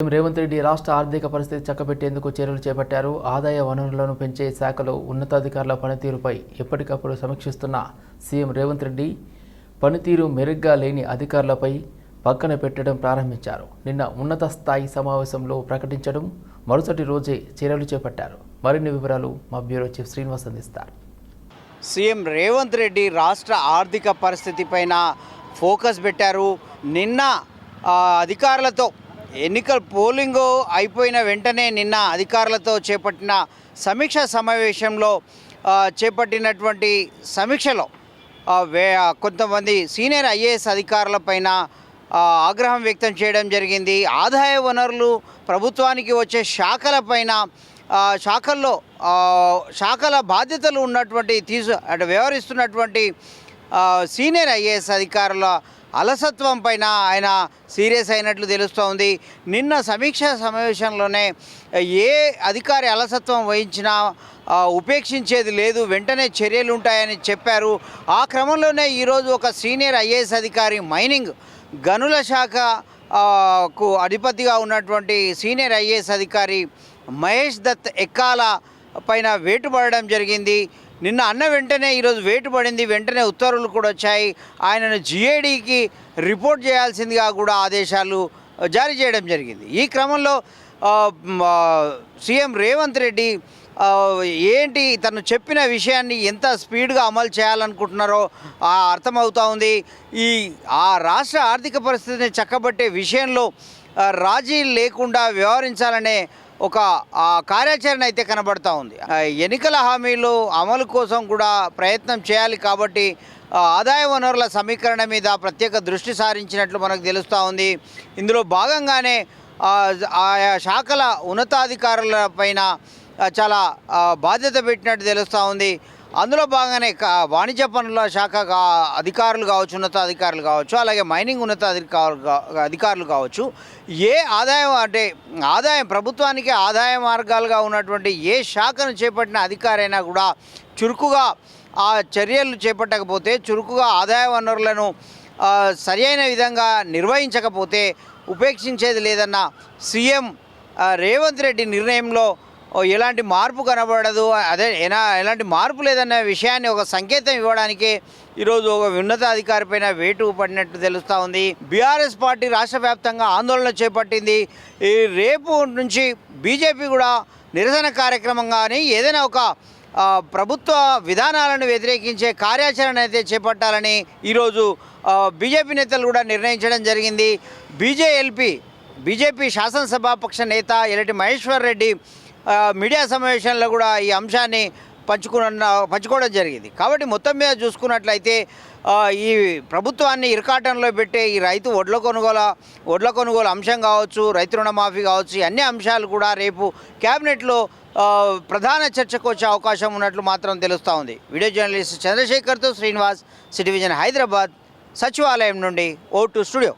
CM Revanth Reddy రాష్ట్ర ఆర్థిక పరిస్థితి చక్కబెట్టేందుకు చర్యలు చేపట్టారు. ఆదాయ వనరులను పెంచే శాఖలో ఉన్నతాధికారుల పనితీరుపై ఎప్పటికప్పుడు సమీక్షిస్తున్న సీఎం రేవంత్ రెడ్డి పనితీరు మెరుగ్గా లేని అధికారులపై పక్కన పెట్టడం ప్రారంభించారు. నిన్న ఉన్నత స్థాయి సమావేశంలో ప్రకటించడం మరుసటి రోజే చర్యలు చేపట్టారు. మరిన్ని వివరాలు మా బ్యూరో చీఫ్ శ్రీనివాస్ అందిస్తారు. సీఎం రేవంత్ రెడ్డి రాష్ట్ర ఆర్థిక పరిస్థితిపైన ఫోకస్ పెట్టారు. నిన్న అధికారులతో ఎన్నికల పోలింగ్ అయిపోయిన వెంటనే నిన్న అధికారులతో చేపట్టిన సమీక్ష సమావేశంలో చేపట్టినటువంటి సమీక్షలో కొంతమంది సీనియర్ ఐఏఎస్ అధికారులపైన ఆగ్రహం వ్యక్తం చేయడం జరిగింది. ఆదాయ వనరులు ప్రభుత్వానికి వచ్చే శాఖలపైన శాఖల్లో శాఖల బాధ్యతలు ఉన్నటువంటి తీసు అంటే వ్యవహరిస్తున్నటువంటి సీనియర్ ఐఏఎస్ అధికారుల అలసత్వం పైన ఆయన సీరియస్ అయినట్లు తెలుస్తోంది. నిన్న సమీక్ష సమావేశంలోనే ఏ అధికారి అలసత్వం వహించినా ఉపేక్షించేది లేదు. వెంటనే చర్యలు ఉంటాయని చెప్పారు. ఆ క్రమంలోనే ఈరోజు ఒక సీనియర్ ఐఏఎస్ అధికారి మైనింగ్ గనుల శాఖ కు అధిపతిగా ఉన్నటువంటి సీనియర్ ఐఏఎస్ అధికారి మహేష్ దత్ ఎక్కాల పైన వేటుపడడం జరిగింది. నిన్న అన్న వెంటనే ఈరోజు వేటు పడింది. వెంటనే ఉత్తర్వులు కూడా వచ్చాయి. ఆయనను జిఏడికి రిపోర్ట్ చేయాల్సిందిగా కూడా ఆదేశాలు జారీ చేయడం జరిగింది. ఈ క్రమంలో సీఎం రేవంత్ రెడ్డి ఏంటి తను చెప్పిన విషయాన్ని ఎంత స్పీడ్గా అమలు చేయాలనుకుంటున్నారో ఆ, అర్థమవుతా ఉంది. ఈ ఆ రాష్ట్ర ఆర్థిక పరిస్థితిని చక్కబట్టే విషయంలో రాజీ లేకుండా వ్యవహరించాలనే ఒక కార్యాచరణ అయితే కనబడతా ఉంది. ఎన్నికల హామీలు అమలు కోసం కూడా ప్రయత్నం చేయాలి కాబట్టి ఆదాయ వనరుల సమీకరణ మీద ప్రత్యేక దృష్టి సారించినట్లు మనకు తెలుస్తూ ఉంది. ఇందులో భాగంగానే ఆయా శాఖల ఉన్నతాధికారుల పైన చాలా బాధ్యత పెట్టినట్టు తెలుస్తూ ఉంది. అందులో భాగంగానే కా- వాణిజ్య పనుల శాఖ అధికారులు కావచ్చు ఉన్నతాధికారులు కావచ్చు అలాగే మైనింగ్ ఉన్నతాధికారులు అధికారులు కావచ్చు ఏ ఆదాయం అంటే ఆదాయం ప్రభుత్వానికి ఆదాయ మార్గాలుగా ఉన్నటువంటి ఏ శాఖను చేపట్టిన అధికారైనా కూడా చురుకుగా ఆ చర్యలు చేపట్టకపోతే చురుకుగా ఆదాయ వనరులను ఆ, సరియైన విధంగా నిర్వహించకపోతే ఉపేక్షించేది లేదన్న సీఎం రేవంత్ రెడ్డి నిర్ణయంలో ఎలాంటి మార్పు కనబడదు. అదే ఎలా ఎలాంటి మార్పు లేదన్న విషయాన్ని ఒక సంకేతం ఇవ్వడానికి ఈరోజు ఒక ఉన్నతాధికారి పైన వేటు పడినట్టు తెలుస్తూ ఉంది. బీఆర్ఎస్ పార్టీ రాష్ట్ర వ్యాప్తంగా ఆందోళన చేపట్టింది. ఈ రేపు నుంచి బీజేపీ కూడా నిరసన కార్యక్రమంగానే ఏదైనా ఒక ప్రభుత్వ విధానాలను వ్యతిరేకించే కార్యాచరణ అయితే చేపట్టాలని ఈరోజు బీజేపీ నేతలు కూడా నిర్ణయించడం జరిగింది. బీజేఎల్పీ బీజేపీ శాసనసభాపక్ష నేత ఎలటి మహేశ్వర్ రెడ్డి మీడియా సమావేశంలో కూడా ఈ అంశాన్ని పంచుకున్న పంచుకోవడం జరిగింది. కాబట్టి మొత్తం మీద చూసుకున్నట్లయితే ఈ ప్రభుత్వాన్ని ఇరకాటంలో పెట్టే ఈ రైతు ఒడ్ల కొనుగోలు ఒడ్ల కొనుగోలు అంశం కావచ్చు రైతు రుణమాఫీ కావచ్చు అన్ని అంశాలు కూడా రేపు క్యాబినెట్లో ప్రధాన చర్చకు వచ్చే అవకాశం ఉన్నట్లు మాత్రం తెలుస్తూ ఉంది. వీడియో జర్నలిస్ట్ చంద్రశేఖర్తో శ్రీనివాస్ సిటీ విజన్ హైదరాబాద్ సచివాలయం నుండి ఓ టు స్టూడియో.